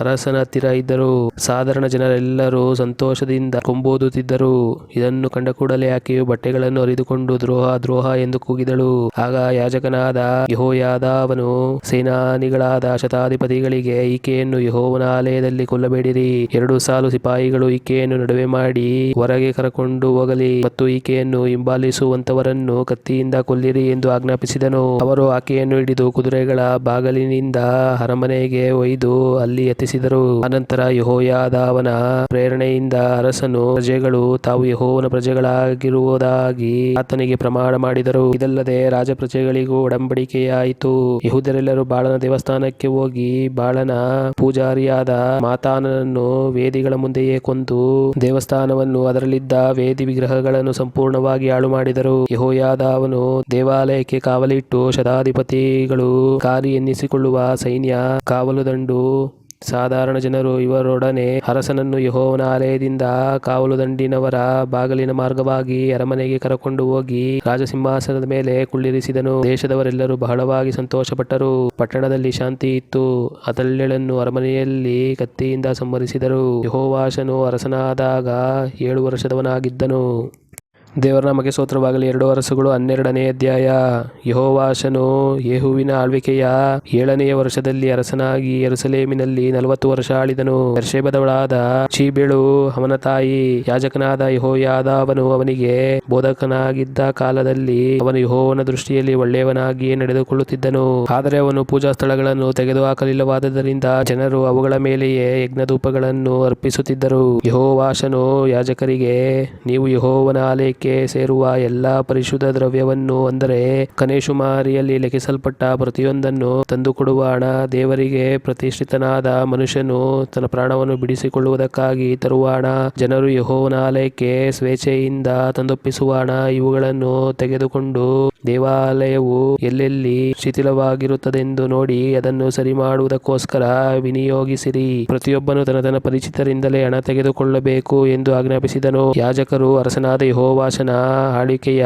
ಅರಸನ ಹತ್ತಿರ ಇದ್ದರು. ಸಾಧಾರಣ ಜನರೆಲ್ಲರೂ ಸಂತೋಷದಿಂದ ಕೊಂಬೂದುತ್ತಿದ್ದರು. ಇದನ್ನು ಕಂಡ ಕೂಡಲೇ ಆಕೆಯು ಬಟ್ಟೆಗಳನ್ನು ಹರಿದುಕೊಂಡು ದ್ರೋಹ ದ್ರೋಹ ಎಂದು ಕೂಗಿದಳು. ಆಗ ಯಾಜಕನಾದ ಯಹೋಯಾದವನು ಸೇನಾನಿಗಳಾದ ಶತಾಧಿಪತಿಗಳಿಗೆ, ಈಕೆಯನ್ನು ಯಹೋವನ ಆಲಯದಲ್ಲಿ ಕೊಲ್ಲಬೇಡಿರಿ. ಎರಡು ಸಾಲು ಸಿಪಾಯಿಗಳು ಈಕೆಯನ್ನು ನಡುವೆ ಮಾಡಿ ಹೊರಗೆ ಕರಕೊಂಡು ಹೋಗಲಿ ಮತ್ತು ಈಕೆಯನ್ನು ಹಿಂಬಾಲಿಸುವಂತವರನ್ನು ಕತ್ತಿಯಿಂದ ಕೊಲ್ಲಿರಿ ಎಂದು ಆಜ್ಞಾಪಿಸಿದನು. ಅವರು ಆಕೆಯನ್ನು ಹಿಡಿದು ಕುದುರೆಗಳ ಬಾಗಲಿನಿಂದ ಅರಮನೆಗೆ ಒಯ್ದು ಅಲ್ಲಿ ಎತ್ತಿಸಿದರು ಅನಂತರ ಯಹೋಯಾದವನ ಪ್ರೇರಣೆಯಿಂದ ಅರಸನು ಪ್ರಜೆಗಳು ತಾವು ಯಹೋವನ ಪ್ರಜೆಗಳಾಗಿರುವುದಾಗಿ ಆತನಿಗೆ ಪ್ರಮಾಣ ಮಾಡಿದರು. ಇದಲ್ಲದೆ ರಾಜ ಪ್ರಜೆಗಳಿಗೂ ಒಡಂಬಡಿಕೆಯಾಯಿತು. ಯಹೂದರೆಲ್ಲರೂ ಬಾಳನ ದೇವಸ್ಥಾನಕ್ಕೆ ಹೋಗಿ ಬಾಳನ ಪೂಜಾರಿಯಾದ ಮಾತಾನನನ್ನು ವೇದಿಗಳ ಮುಂದೆಯೇ ಕೊಂದು ದೇವಸ್ಥಾನವನ್ನು ಅದರಲ್ಲಿದ್ದ ವೇದಿ ವಿಗ್ರಹಗಳನ್ನು ಸಂಪೂರ್ಣವಾಗಿ ಹಾಳು ಮಾಡಿದರು. ಯಹೋಯಾದ ಅವನು ದೇವಾಲಯಕ್ಕೆ ಕಾವಲಿಟ್ಟು ಶತಾಧಿಪತಿಗಳು ಕಾರಿ ಎನ್ನಿಸಿಕೊಳ್ಳುವ ಸೈನ್ಯ ಕಾವಲು ದಂಡು ಸಾಧಾರಣ ಜನರು ಇವರೊಡನೆ ಅರಸನನ್ನು ಯಹೋವನ ಆಲಯದಿಂದ ಕಾವಲು ದಂಡಿನವರ ಬಾಗಿಲಿನ ಮಾರ್ಗವಾಗಿ ಅರಮನೆಗೆ ಕರಕೊಂಡು ಹೋಗಿ ರಾಜಸಿಂಹಾಸನದ ಮೇಲೆ ಕುಳ್ಳಿರಿಸಿದನು. ದೇಶದವರೆಲ್ಲರೂ ಬಹಳವಾಗಿ ಸಂತೋಷಪಟ್ಟರು. ಪಟ್ಟಣದಲ್ಲಿ ಶಾಂತಿ ಇತ್ತು. ಅದಲ್ಲೆಳನ್ನು ಅರಮನೆಯಲ್ಲಿ ಕತ್ತಿಯಿಂದ ಸಂಹರಿಸಿದರು. ಯಹೋವಾಶನು ಅರಸನಾದಾಗ ಏಳು ವರ್ಷದವನಾಗಿದ್ದನು. ದೇವರ ನಮಗೆ ಸ್ತೋತ್ರವಾಗಲಿ ಎರಡು ವರ್ಷಗಳು, ಹನ್ನೆರಡನೇ ಅಧ್ಯಾಯ. ಯಹೋವಾಶನು ಯೇಹುವಿನ ಆಳ್ವಿಕೆಯ ಏಳನೆಯ ವರ್ಷದಲ್ಲಿ ಅರಸನಾಗಿ ಯೆರೂಸಲೇಮಿನಲ್ಲಿ ನಲವತ್ತು ವರ್ಷ ಆಳಿದನು. ಬೆರ್ಷೆಬದವಳಾದ ಚೀಬೆಳು, ಅವನ ತಾಯಿ, ಯಾಜಕನಾದ ಯಹೋಯಾದವನು ಅವನಿಗೆ ಬೋಧಕನಾಗಿದ್ದ ಕಾಲದಲ್ಲಿ ಅವನು ಯಹೋವನ ದೃಷ್ಟಿಯಲ್ಲಿ ಒಳ್ಳೆಯವನಾಗಿಯೇ ನಡೆದುಕೊಳ್ಳುತ್ತಿದ್ದನು. ಆದರೆ ಅವನು ಪೂಜಾ ಸ್ಥಳಗಳನ್ನು ತೆಗೆದುಹಾಕಲಿಲ್ಲವಾದದರಿಂದ ಜನರು ಅವುಗಳ ಮೇಲೆಯೇ ಯಜ್ಞಧೂಪಗಳನ್ನು ಅರ್ಪಿಸುತ್ತಿದ್ದರು. ಯಹೋವಾಶನು ಯಾಜಕರಿಗೆ, ನೀವು ಯಹೋವನ ಆಲಯಕ್ಕೆ ಸೇರುವ ಎಲ್ಲಾ ಪರಿಶುದ್ಧ ದ್ರವ್ಯವನ್ನು ಅಂದರೆ ಕನೇಶುಮಾರಿಯಲ್ಲಿ ಲೆಕ್ಕಿಸಲ್ಪಟ್ಟ ಪ್ರತಿಯೊಂದನ್ನು ತಂದುಕೊಡುವ ಹಣ ದೇವರಿಗೆ ಪ್ರತಿಷ್ಠಿತನಾದ ಮನುಷ್ಯನು ತನ್ನ ಪ್ರಾಣವನ್ನು ಬಿಡಿಸಿಕೊಳ್ಳುವುದಕ್ಕಾಗಿ ತರುವ ಹಣ, ಜನರು ಯಹೋವನ ಆಲಯಕ್ಕೆ ಸ್ವೇಚ್ಛೆಯಿಂದ ತಂದೊಪ್ಪಿಸುವ ಹಣ, ಇವುಗಳನ್ನು ತೆಗೆದುಕೊಂಡು ದೇವಾಲಯವು ಎಲ್ಲೆಲ್ಲಿ ಶಿಥಿಲವಾಗಿರುತ್ತದೆಂದು ನೋಡಿ ಅದನ್ನು ಸರಿ ಮಾಡುವುದಕ್ಕೋಸ್ಕರ ವಿನಿಯೋಗಿಸಿರಿ. ಪ್ರತಿಯೊಬ್ಬನು ತನ್ನ ತನ್ನ ಪರಿಚಿತರಿಂದಲೇ ಹಣ ತೆಗೆದುಕೊಳ್ಳಬೇಕು ಎಂದು ಆಜ್ಞಾಪಿಸಿದನು. ಯಾಜಕರು ಅರಸನಾದ ಯೆಹೋವಾಷನ ಆಳ್ವಿಕೆಯ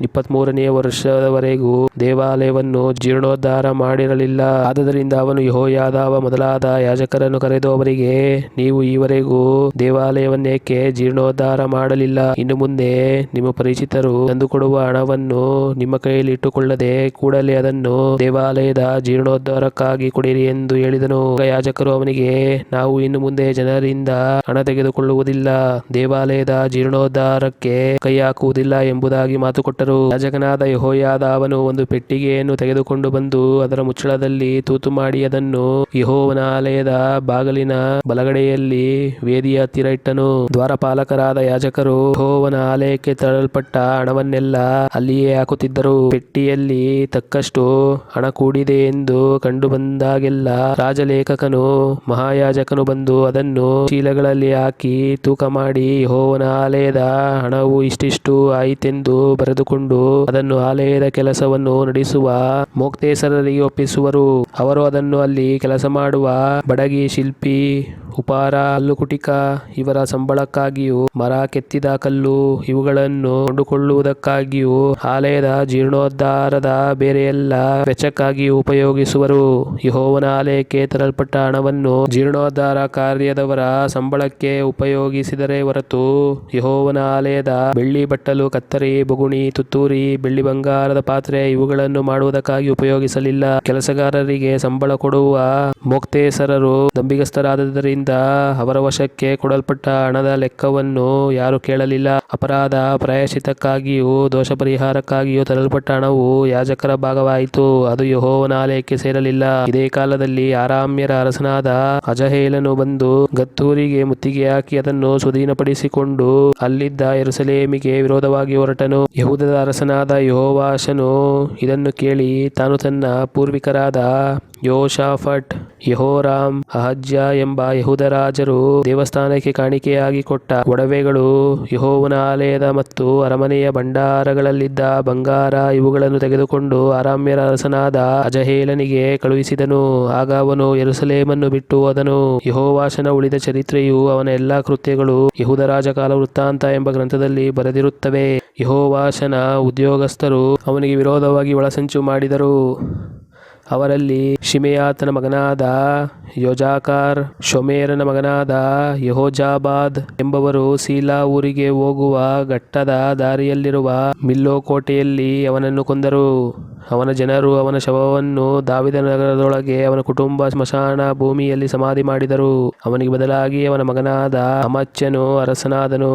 ಇಪ್ಪತ್ಮೂರನೆಯ ವರ್ಷದವರೆಗೂ ದೇವಾಲಯವನ್ನು ಜೀರ್ಣೋದ್ಧಾರ ಮಾಡಿರಲಿಲ್ಲ. ಆದ್ದರಿಂದ ಅವನು ಯೆಹೋಯಾದಾವ ಮೊದಲಾದ ಯಾಜಕರನ್ನು ಕರೆದು ಅವರಿಗೆ, ನೀವು ಈವರೆಗೂ ದೇವಾಲಯವನ್ನೇಕೆ ಜೀರ್ಣೋದ್ಧಾರ ಮಾಡಲಿಲ್ಲ? ಇನ್ನು ಮುಂದೆ ನಿಮ್ಮ ಪರಿಚಿತರು ತಂದುಕೊಡುವ ಹಣವನ್ನು ನಿಮ್ಮ ಕೈಯಲ್ಲಿ ಇಟ್ಟುಕೊಳ್ಳದೆ ಕೂಡಲೇ ಅದನ್ನು ದೇವಾಲಯದ ಜೀರ್ಣೋದ್ಧಾರಕ್ಕಾಗಿ ಕೊಡಿರಿ ಎಂದು ಹೇಳಿದನು. ಯಾಜಕರು ಅವನಿಗೆ, ನಾವು ಇನ್ನು ಮುಂದೆ ಜನರಿಂದ ಹಣ ತೆಗೆದುಕೊಳ್ಳುವುದಿಲ್ಲ. ದೇವಾಲಯದ ಜೀರ್ಣೋದ್ಧಾರಕ್ಕೆ ಕೈ ಹಾಕುವುದಿಲ್ಲ ಎಂಬುದಾಗಿ ಮಾತು ಕೊಟ್ಟರು. ಯಹೋಯಾದ ಅವನು ಒಂದು ಪೆಟ್ಟಿಗೆಯನ್ನು ತೆಗೆದುಕೊಂಡು ಬಂದು ಅದರ ಮುಚ್ಚಳದಲ್ಲಿ ತೂತು ಮಾಡಿ ಅದನ್ನು ಯಹೋವನ ಆಲಯದ ಬಾಗಿಲಿನ ಬಲಗಡೆಯಲ್ಲಿ ವೇದಿಯ ಹತ್ತಿರ ಇಟ್ಟನು. ದ್ವಾರಪಾಲಕರಾದ ಯಾಜಕರು ಯಹೋವನ ಆಲಯಕ್ಕೆ ತರಲ್ಪಟ್ಟ ಹಣವನ್ನೆಲ್ಲ ಅಲ್ಲಿಯೇ ಹಾಕುತ್ತಿದ್ದರು. ಪೆಟ್ಟಿಯಲ್ಲಿ ತಕ್ಕಷ್ಟು ಹಣ ಕೂಡಿದೆ ಎಂದು ಕಂಡು ಬಂದಾಗೆಲ್ಲ ರಾಜಲೇಖಕನು, ಮಹಾಯಾಜಕನು ಬಂದು ಅದನ್ನು ಚೀಲಗಳಲ್ಲಿ ಹಾಕಿ ತೂಕ ಮಾಡಿ ಯೆಹೋವನ ಆಲಯದ ಹಣವು ಇಷ್ಟಿಷ್ಟು ಆಯಿತೆಂದು ಬರೆದುಕೊಂಡು ಅದನ್ನು ಆಲಯದ ಕೆಲಸವನ್ನು ನಡೆಸುವ ಮೋಕ್ತೇಸರರಿಗೆ ಒಪ್ಪಿಸುವರು. ಅವರು ಅದನ್ನು ಅಲ್ಲಿ ಕೆಲಸ ಮಾಡುವ ಬಡಗಿ ಶಿಲ್ಪಿ, ಉಪಾರ ಅಲ್ಲುಕುಟಿಕ ಇವರ ಸಂಬಳಕ್ಕಾಗಿಯೂ, ಮರ ಕೆತ್ತಿದ ಕಲ್ಲು ಇವುಗಳನ್ನು ಕೊಂಡುಕೊಳ್ಳುವುದಕ್ಕಾಗಿಯೂ, ಆಲಯದ ಜೀರ್ಣೋದ್ಧಾರದ ಬೇರೆ ಎಲ್ಲ ವೆಚ್ಚಕ್ಕಾಗಿ ಉಪಯೋಗಿಸುವರು. ಯಹೋವನ ಆಲಯಕ್ಕೆ ತರಲ್ಪಟ್ಟ ಹಣವನ್ನು ಜೀರ್ಣೋದ್ಧಾರ ಕಾರ್ಯದವರ ಸಂಬಳಕ್ಕೆ ಉಪಯೋಗಿಸಿದರೆ ಹೊರತು ಯಹೋವನ ಆಲಯದ ಬೆಳ್ಳಿ ಬಟ್ಟಲು, ಕತ್ತರಿ, ಬುಗುಣಿ, ತುತ್ತೂರಿ, ಬೆಳ್ಳಿ ಬಂಗಾರದ ಪಾತ್ರೆ ಇವುಗಳನ್ನು ಮಾಡುವುದಕ್ಕಾಗಿ ಉಪಯೋಗಿಸಲಿಲ್ಲ. ಕೆಲಸಗಾರರಿಗೆ ಸಂಬಳ ಕೊಡುವ ಮೋಕ್ತೇಸರರು ನಂಬಿಗಸ್ತರಾದದರಿಂದ ಅವರ ವಶಕ್ಕೆ ಕೊಡಲ್ಪಟ್ಟ ಹಣದ ಲೆಕ್ಕವನ್ನು ಯಾರು ಕೇಳಲಿಲ್ಲ. ಅಪರಾಧ ಪ್ರಾಯಶಿತಕ್ಕಾಗಿಯೂ ದೋಷ ಪರಿಹಾರಕ್ಕಾಗಿಯೂ ತರಲ್ಪಟ್ಟ ಹಣವು ಯಾಜಕರ ಭಾಗವಾಯಿತು. ಅದು ಯಹೋವನ ಆಲಯಕ್ಕೆ ಸೇರಲಿಲ್ಲ. ಇದೇ ಕಾಲದಲ್ಲಿ ಆರಾಮ್ಯರ ಅರಸನಾದ ಅಜಹೇಲನು ಬಂದು ಗತ್ತೂರಿಗೆ ಮುತ್ತಿಗೆ ಹಾಕಿ ಅದನ್ನು ಸ್ವಾಧೀನಪಡಿಸಿಕೊಂಡು ಅಲ್ಲಿದ್ದ ಯೆರೂಸಲೇಮಿಗೆ ವಿರೋಧವಾಗಿ ಹೊರಟನು. ಯಹೂದದ ಅರಸನಾದ ಯೋವಾಶನು ಇದನ್ನು ಕೇಳಿ ತಾನು ತನ್ನ ಪೂರ್ವಿಕರಾದ ಯೋಷಾಫಟ್, ಯಹೋರಾಮ್, ಅಹಜ್ಯ ಎಂಬ ಯಹೂದ ರಾಜರು ದೇವಸ್ಥಾನಕ್ಕೆ ಕಾಣಿಕೆಯಾಗಿ ಕೊಟ್ಟ ಒಡವೆಗಳು ಯಹೋವನ ಆಲಯದ ಮತ್ತು ಅರಮನೆಯ ಭಂಡಾರಗಳಲ್ಲಿದ್ದ ಬಂಗಾರ ಇವುಗಳನ್ನು ತೆಗೆದುಕೊಂಡು ಆರಾಮ್ಯರ ಅರಸನಾದ ಅಜಹೇಲನಿಗೆ ಕಳುಹಿಸಿದನು. ಆಗ ಅವನು ಯರುಸಲೇಮನ್ನು ಬಿಟ್ಟು ಹೋದನು. ಯಹೋವಾಶನ ಉಳಿದ ಚರಿತ್ರೆಯು ಅವನ ಎಲ್ಲಾ ಕೃತ್ಯಗಳು ಯಹೂದ ರಾಜಕಾಲ ವೃತ್ತಾಂತ ಎಂಬ ಗ್ರಂಥದಲ್ಲಿ ಬರೆದಿರುತ್ತವೆ. ಯಹೋವಾಶನ ಉದ್ಯೋಗಸ್ಥರು ಅವನಿಗೆ ವಿರೋಧವಾಗಿ ಒಳಸಂಚು ಮಾಡಿದರು. ಅವರಲ್ಲಿ ಶಿಮೆಯಾತನ ಮಗನಾದ ಯೋಜಾಕಾರ್, ಶೊಮೇರನ ಮಗನಾದ ಯಹೋಜಾಬಾದ್ ಎಂಬವರು ಸೀಲಾ ಊರಿಗೆ ಹೋಗುವ ಘಟ್ಟದ ದಾರಿಯಲ್ಲಿರುವ ಮಿಲ್ಲೋ ಕೋಟೆಯಲ್ಲಿ ಅವನನ್ನು ಕೊಂದರು. ಅವನ ಜನರು ಅವನ ಶವವನ್ನು ದಾವಿದ ನಗರದೊಳಗೆ ಅವನ ಕುಟುಂಬ ಸ್ಮಶಾನ ಭೂಮಿಯಲ್ಲಿ ಸಮಾಧಿ ಮಾಡಿದರು. ಅವನಿಗೆ ಬದಲಾಗಿ ಅವನ ಮಗನಾದ ಅಮಚ್ಯನು ಅರಸನಾದನು.